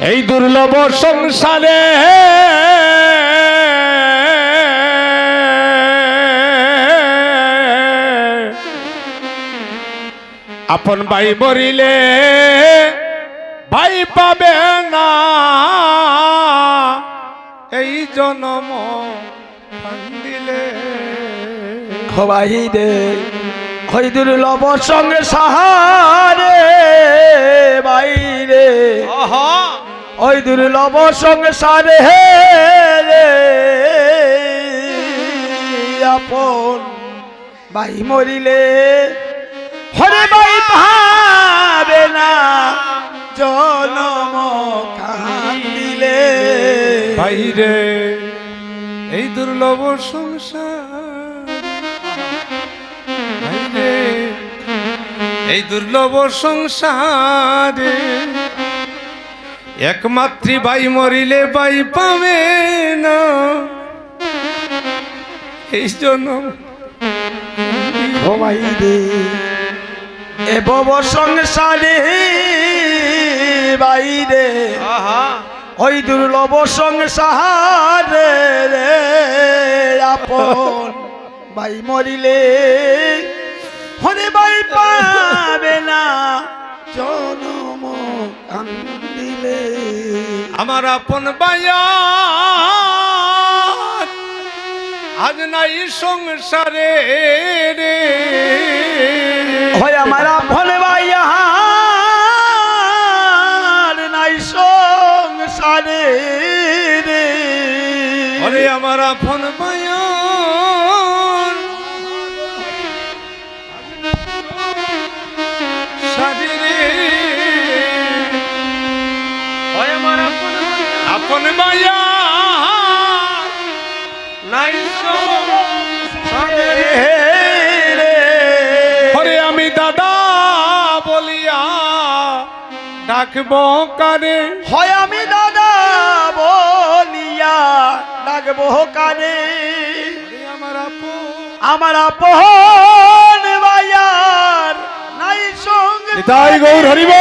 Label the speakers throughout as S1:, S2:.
S1: এই দুর্লভ সংসারে। আপন ভাই মরিলে ভাই পাবে না। এই জনম দিলে
S2: হবাই দে হইদুর লব সঙ্গে সাহারে ওই দুর্লভ সংসারে হে আপন ভাই মরিলে হরে ভাই ভাবে না, জনম কান্দিলে
S1: বাইরে এই দুর্লভ সংসার। এই দুর্লভ সংসারে একমাত্রী বাই মরিলে বাই পাবে না। এই জন্য
S2: ভাই রে এ বব সংসারে বাইরে। ওই দুর্লভ সংসারে রে আপন ভাই মরিলে
S1: আমার আপন বায়া আজ নাই সংসারে রে।
S2: হয় আমার আপন আর নাই সংসারে রে।
S1: আমার আপন বায়া আপন বায়া নাই সংসারে
S2: রে।
S1: ওরে আমি দাদা বলিয়া ডাকব কারে
S2: হয় আমি দাদা বলিয়া ডাকবো কানে।
S1: ওরে আমার আপন।
S2: আমার আপন ভাইয়ার নাই সঙ্গে
S1: নিতাই গৌর হরিব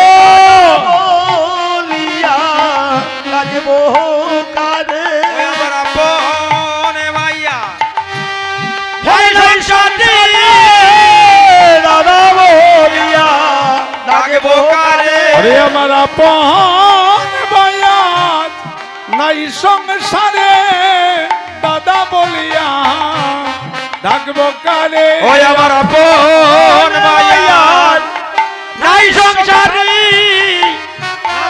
S1: ভাইয়া
S2: নাই
S1: সংসারে দাদা বলিয়া ডাকব কারে
S2: ওই আমার আপন ভাইয়ার নাই সংসারে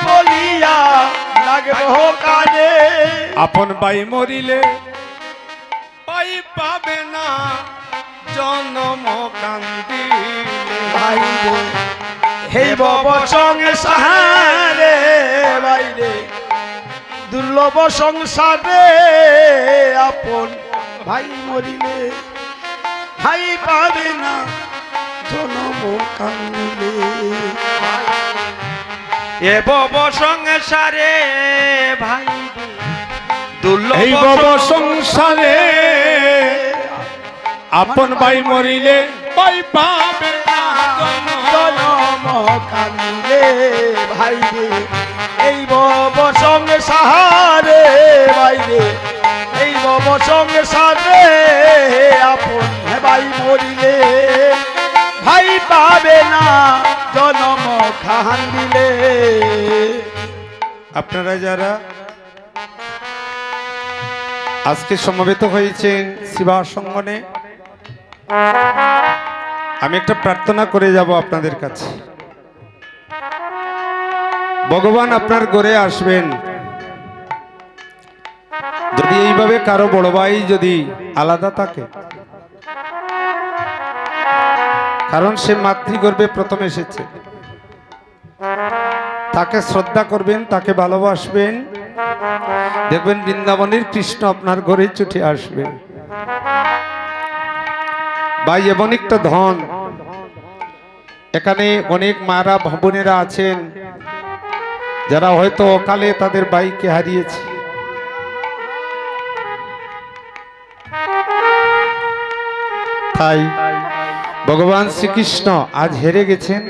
S2: বলিয়া লাগবো কানে।
S1: আপন ভাই মরিলে পাই পাবে না জনম কান্দিলে।
S2: ভাই রে হে বব সংসারে বাইরে। দুর্লভ সংসারে আপন ভাই মরিলে ভাই পাবে না জনম কান্দিলে
S3: এ বব সংসারে ভাই দুর্লভ
S1: সংসারে আপন ভাই মরিলে পাই পাবে জনম
S2: ভাই রে এই বব সঙ্গে সাহারে ভাই রে এই বব সঙ্গে সারে আপন ভাই মরিলে। ভাই পাবে না জনম খান দিলে।
S1: আপনারা যারা আজকে সমবেত হয়েছেন শিবা সঙ্গনে আমি একটা প্রার্থনা করে যাব আপনাদের কাছে। ভগবান আপনার গড়ে আসবেন। যদি এইভাবে কারও বড় ভাই যদি আলাদা থাকে, কারণ সে মাতৃগর্ভে প্রথম এসেছে। তাকে শ্রদ্ধা করবেন, তাকে ভালোবাসবেন। দেখবেন বৃন্দাবনের কৃষ্ণ আপনার ঘরে ছুটে আসবে। ভাই, এমন একটা ধন। এখানে অনেক মারা ভবনেরা আছেন, যারা হয়তো অকালে তাদের বাইকে হারিয়েছে। তাই ভগবান শ্রীকৃষ্ণ আজ হেরে গেছেন।